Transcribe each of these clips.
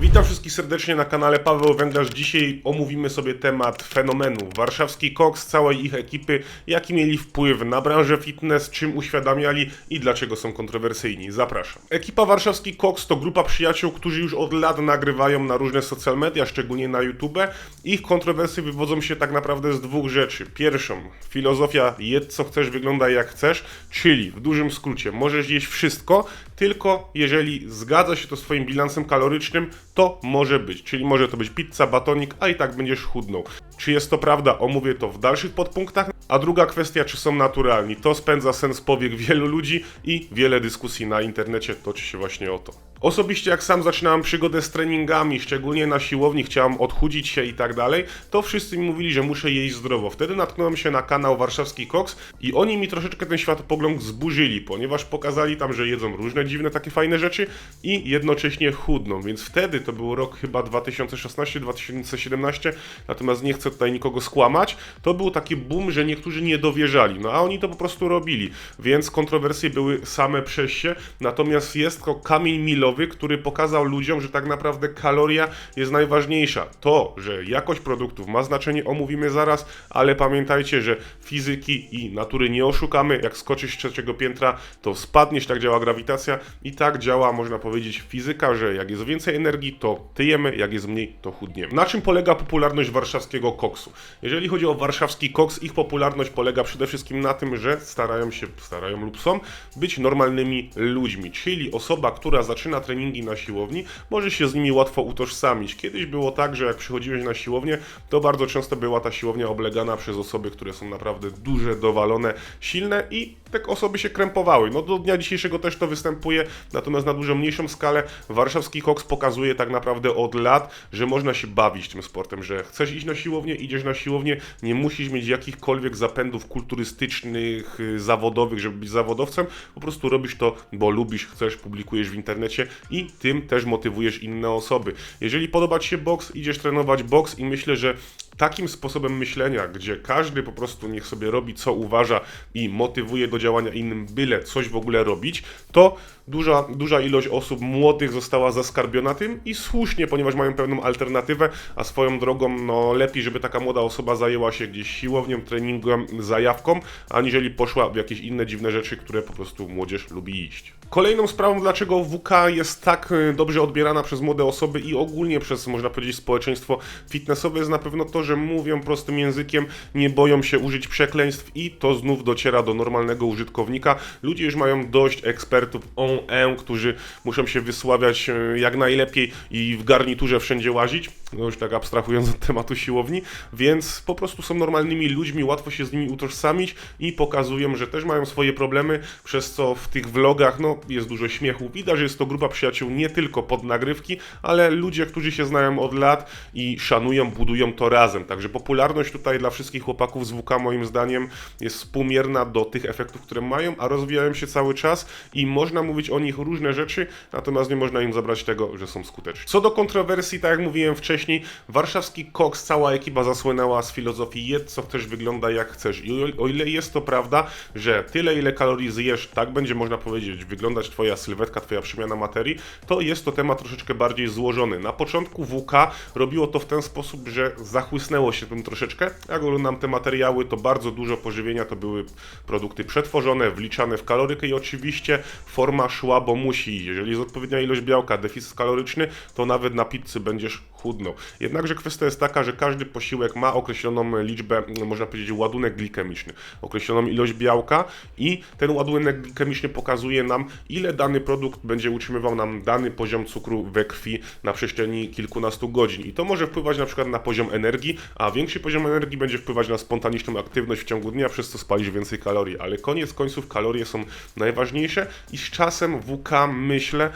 Witam wszystkich serdecznie na kanale Paweł Węglarz. Dzisiaj omówimy sobie temat fenomenu. Warszawski Koks, całej ich ekipy, jaki mieli wpływ na branżę fitness, czym uświadamiali i dlaczego są kontrowersyjni. Zapraszam. Ekipa Warszawski Koks to grupa przyjaciół, którzy już od lat nagrywają na różne social media, szczególnie na YouTube. Ich kontrowersje wywodzą się tak naprawdę z dwóch rzeczy. Pierwszą, filozofia jedz co chcesz, wyglądaj jak chcesz, czyli w dużym skrócie, możesz jeść wszystko, tylko jeżeli zgadza się to z Twoim bilansem kalorycznym, to może być. Czyli może to być pizza, batonik, a i tak będziesz chudnął. Czy jest to prawda? Omówię to w dalszych podpunktach. A druga kwestia, czy są naturalni? To spędza sens powiek wielu ludzi i wiele dyskusji na internecie toczy się właśnie o to. Osobiście jak sam zaczynałem przygodę z treningami, szczególnie na siłowni, chciałem odchudzić się i tak dalej, to wszyscy mi mówili, że muszę jeść zdrowo. Wtedy natknąłem się na kanał Warszawski Koks i oni mi troszeczkę ten światopogląd zburzyli, ponieważ pokazali tam, że jedzą różne dziwne takie fajne rzeczy i jednocześnie chudną, więc wtedy to był rok chyba 2016-2017, natomiast nie chcę tutaj nikogo skłamać, to był taki boom, że niektórzy nie dowierzali, no a oni to po prostu robili, więc kontrowersje były same przez się, natomiast jest to kamień milowy, który pokazał ludziom, że tak naprawdę kaloria jest najważniejsza. To, że jakość produktów ma znaczenie, omówimy zaraz, ale pamiętajcie, że fizyki i natury nie oszukamy, jak skoczysz z trzeciego piętra, to spadniesz, tak działa grawitacja i tak działa, można powiedzieć, fizyka, że jak jest więcej energii, to tyjemy, jak jest mniej, to chudniemy. Na czym polega popularność warszawskiego koksu? Jeżeli chodzi o warszawski koks, ich popularność polega przede wszystkim na tym, że starają się, starają lub są być normalnymi ludźmi, czyli osoba, która zaczyna treningi na siłowni, może się z nimi łatwo utożsamić. Kiedyś było tak, że jak przychodziłeś na siłownię, to bardzo często była ta siłownia oblegana przez osoby, które są naprawdę duże, dowalone, silne i te osoby się krępowały. No do dnia dzisiejszego też to występuje, natomiast na dużo mniejszą skalę warszawski koks pokazuje tak naprawdę od lat, że można się bawić tym sportem, że chcesz iść na siłownię, idziesz na siłownię, nie musisz mieć jakichkolwiek zapędów kulturystycznych, y, zawodowych, żeby być zawodowcem, po prostu robisz to, bo lubisz, chcesz, publikujesz w internecie i tym też motywujesz inne osoby. Jeżeli podoba Ci się boks, idziesz trenować boks i myślę, że takim sposobem myślenia, gdzie każdy po prostu niech sobie robi co uważa i motywuje do działania innym, byle coś w ogóle robić, to duża, duża ilość osób młodych została zaskarbiona tym i słusznie, ponieważ mają pewną alternatywę, a swoją drogą, no lepiej, żeby taka młoda osoba zajęła się gdzieś siłownią, treningiem, zajawką, aniżeli poszła w jakieś inne dziwne rzeczy, które po prostu młodzież lubi iść. Kolejną sprawą, dlaczego WK jest tak y, dobrze odbierana przez młode osoby i ogólnie przez, można powiedzieć, społeczeństwo fitnessowe, jest na pewno to, że mówią prostym językiem, nie boją się użyć przekleństw i to znów dociera do normalnego użytkownika. Ludzie już mają dość ekspertów on e, którzy muszą się wysławiać y, jak najlepiej i w garniturze wszędzie łazić, no już tak abstrahując od tematu siłowni, więc po prostu są normalnymi ludźmi, łatwo się z nimi utożsamić i pokazują, że też mają swoje problemy, przez co w tych vlogach, no jest dużo śmiechu. Widać, że jest to grupa przyjaciół nie tylko pod nagrywki, ale ludzie, którzy się znają od lat i szanują, budują to razem. Także popularność tutaj dla wszystkich chłopaków z WK moim zdaniem jest współmierna do tych efektów, które mają, a rozwijają się cały czas i można mówić o nich różne rzeczy, natomiast nie można im zabrać tego, że są skuteczni. Co do kontrowersji, tak jak mówiłem wcześniej, warszawski koks, cała ekipa zasłynęła z filozofii jedz co chcesz, wygląda jak chcesz. I o ile jest to prawda, że tyle ile kalorii zjesz, tak będzie można powiedzieć, wyglądać twoja sylwetka, twoja przemiana materii, to jest to temat troszeczkę bardziej złożony. Na początku WK robiło to w ten sposób, że zachłysnęło się tym troszeczkę. Jak oglądam te materiały, to bardzo dużo pożywienia to były produkty przetworzone, wliczane w kalorykę i oczywiście forma szła, bo musi. Jeżeli jest odpowiednia ilość białka, deficyt kaloryczny, to nawet na pizzy będziesz chudnął. Jednakże kwestia jest taka, że każdy posiłek ma określoną liczbę, można powiedzieć, ładunek glikemiczny, określoną ilość białka i ten ładunek glikemiczny pokazuje nam, ile dany produkt będzie utrzymywał nam dany poziom cukru we krwi na przestrzeni kilkunastu godzin. I to może wpływać na przykład na poziom energii, a większy poziom energii będzie wpływać na spontaniczną aktywność w ciągu dnia, przez co spalisz więcej kalorii. Ale koniec końców kalorie są najważniejsze i z czasem WK myślę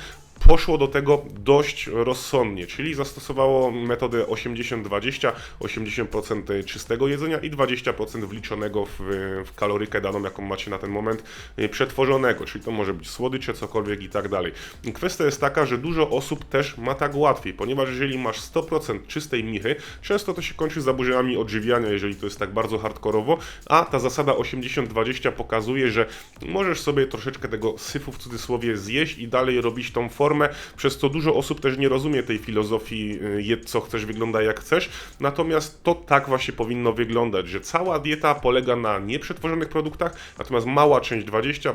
poszło do tego dość rozsądnie, czyli zastosowało metodę 80-20, 80% czystego jedzenia i 20% wliczonego w, w kalorykę daną, jaką macie na ten moment y, przetworzonego, czyli to może być słodycze, cokolwiek i tak dalej. Kwestia jest taka, że dużo osób też ma tak łatwiej, ponieważ jeżeli masz 100% czystej michy, często to się kończy zaburzeniami odżywiania, jeżeli to jest tak bardzo hardkorowo, a ta zasada 80-20 pokazuje, że możesz sobie troszeczkę tego syfu w cudzysłowie zjeść i dalej robić tą formę, formę, przez co dużo osób też nie rozumie tej filozofii y, jedz co chcesz, wygląda jak chcesz, natomiast to tak właśnie powinno wyglądać, że cała dieta polega na nieprzetworzonych produktach, natomiast mała część, 20%,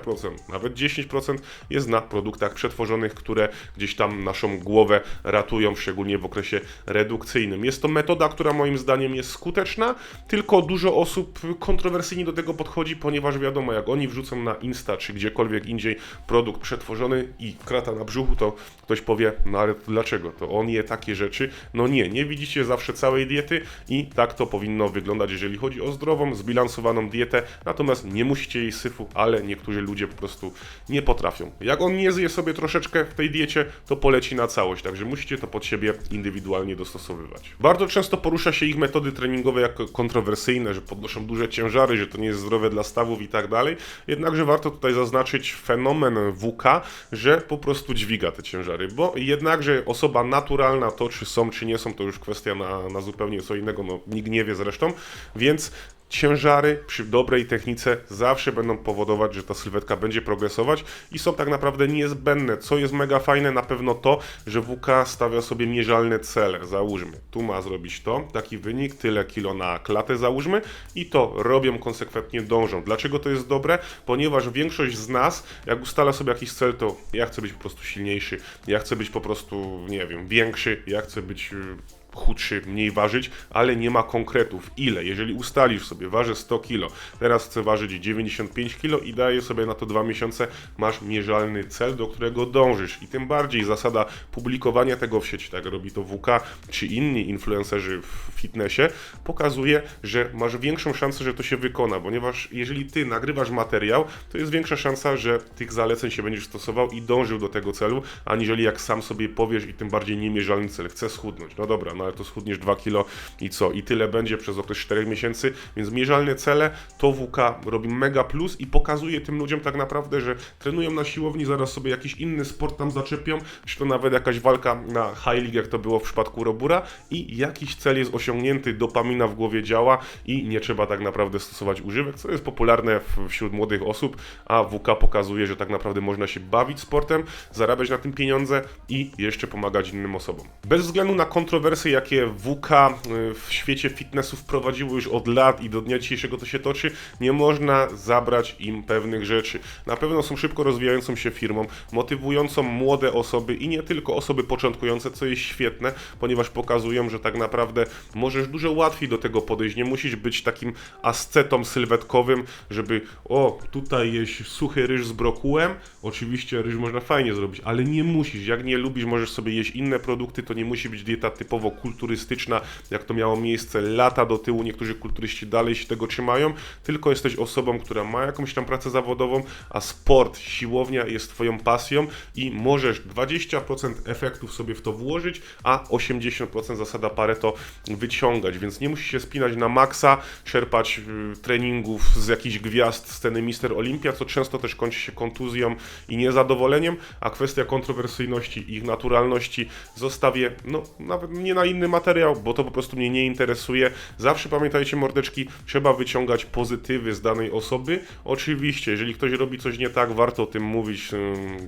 nawet 10% jest na produktach przetworzonych, które gdzieś tam naszą głowę ratują, szczególnie w okresie redukcyjnym. Jest to metoda, która moim zdaniem jest skuteczna, tylko dużo osób kontrowersyjnie do tego podchodzi, ponieważ wiadomo, jak oni wrzucą na Insta czy gdziekolwiek indziej produkt przetworzony i krata na brzuchu, to ktoś powie, no ale dlaczego? To on je takie rzeczy? No nie, nie widzicie zawsze całej diety i tak to powinno wyglądać, jeżeli chodzi o zdrową, zbilansowaną dietę, natomiast nie musicie jej syfu, ale niektórzy ludzie po prostu nie potrafią. Jak on nie zje sobie troszeczkę w tej diecie, to poleci na całość, także musicie to pod siebie indywidualnie dostosowywać. Bardzo często porusza się ich metody treningowe jako kontrowersyjne, że podnoszą duże ciężary, że to nie jest zdrowe dla stawów i tak dalej. Jednakże warto tutaj zaznaczyć fenomen WK, że po prostu dźwiga te ciężary, bo jednakże osoba naturalna, to czy są, czy nie są, to już kwestia na, na zupełnie co innego, no nikt nie wie zresztą, więc ciężary przy dobrej technice zawsze będą powodować, że ta sylwetka będzie progresować i są tak naprawdę niezbędne. Co jest mega fajne, na pewno to, że WK stawia sobie mierzalne cele. Załóżmy, tu ma zrobić to, taki wynik, tyle kilo na klatę załóżmy i to robią konsekwentnie, dążą. Dlaczego to jest dobre? Ponieważ większość z nas, jak ustala sobie jakiś cel, to ja chcę być po prostu silniejszy, ja chcę być po prostu, nie wiem, większy, ja chcę być y, chudszy, mniej ważyć, ale nie ma konkretów ile. Jeżeli ustalisz sobie, ważę 100 kg, teraz chcę ważyć 95 kg i daję sobie na to dwa miesiące, masz mierzalny cel, do którego dążysz. I tym bardziej zasada publikowania tego w sieci, tak robi to WK czy inni influencerzy w fitnessie, pokazuje, że masz większą szansę, że to się wykona, ponieważ jeżeli ty nagrywasz materiał, to jest większa szansa, że tych zaleceń się będziesz stosował i dążył do tego celu, aniżeli jak sam sobie powiesz i tym bardziej niemierzalny cel, chcę schudnąć. No dobra, no ale to schudniesz 2 kilo i co? I tyle będzie przez okres 4 miesięcy, więc mierzalne cele to WK robi mega plus i pokazuje tym ludziom tak naprawdę, że trenują na siłowni, zaraz sobie jakiś inny sport tam zaczepią, czy to nawet jakaś walka na high league, jak to było w przypadku Robura i jakiś cel jest osiągnięty, dopamina w głowie działa i nie trzeba tak naprawdę stosować używek, co jest popularne wśród młodych osób, a WK pokazuje, że tak naprawdę można się bawić sportem, zarabiać na tym pieniądze i jeszcze pomagać innym osobom. Bez względu na kontrowersje, jakie WK y, w świecie fitnessu wprowadziło już od lat i do dnia dzisiejszego to się toczy, nie można zabrać im pewnych rzeczy. Na pewno są szybko rozwijającą się firmą, motywującą młode osoby i nie tylko osoby początkujące, co jest świetne, ponieważ pokazują, że tak naprawdę możesz dużo łatwiej do tego podejść. Nie musisz być takim ascetą sylwetkowym, żeby o, tutaj jeść suchy ryż z brokułem. Oczywiście ryż można fajnie zrobić, ale nie musisz. Jak nie lubisz, możesz sobie jeść inne produkty, to nie musi być dieta typowo kulturystyczna, jak to miało miejsce lata do tyłu. Niektórzy kulturyści dalej się tego trzymają, tylko jesteś osobą, która ma jakąś tam pracę zawodową, a sport, siłownia jest Twoją pasją i możesz 20% efektów sobie w to włożyć, a 80% zasada Pareto wyciągać, więc nie musisz się spinać na maksa, czerpać y, treningów z jakichś gwiazd sceny Mister Olimpia, co często też kończy się kontuzją i niezadowoleniem, a kwestia kontrowersyjności i ich naturalności zostawię, no nawet nie na inny materiał, bo to po prostu mnie nie interesuje. Zawsze pamiętajcie, mordeczki, trzeba wyciągać pozytywy z danej osoby. Oczywiście, jeżeli ktoś robi coś nie tak, warto o tym mówić,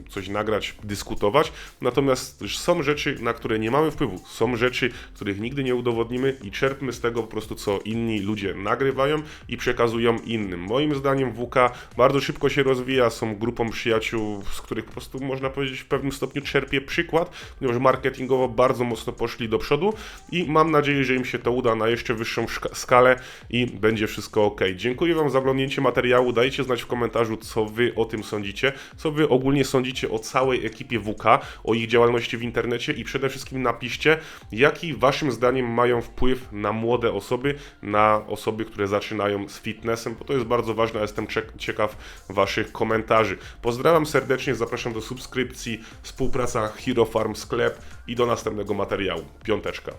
coś nagrać, dyskutować. Natomiast są rzeczy, na które nie mamy wpływu. Są rzeczy, których nigdy nie udowodnimy i czerpmy z tego po prostu, co inni ludzie nagrywają i przekazują innym. Moim zdaniem WK bardzo szybko się rozwija, są grupą przyjaciół, z których po prostu można powiedzieć w pewnym stopniu czerpie przykład, ponieważ marketingowo bardzo mocno poszli do przodu i mam nadzieję, że im się to uda na jeszcze wyższą skalę i będzie wszystko ok. Dziękuję Wam za oglądnięcie materiału. Dajcie znać w komentarzu, co Wy o tym sądzicie, co Wy ogólnie sądzicie o całej ekipie WK, o ich działalności w internecie i przede wszystkim napiszcie, jaki Waszym zdaniem mają wpływ na młode osoby, na osoby, które zaczynają z fitnessem, bo to jest bardzo ważne, a jestem ciekaw Waszych komentarzy. Pozdrawiam serdecznie, zapraszam do subskrypcji, współpraca Hero Farm Sklep i do następnego materiału. Piąteczka. Пяточка.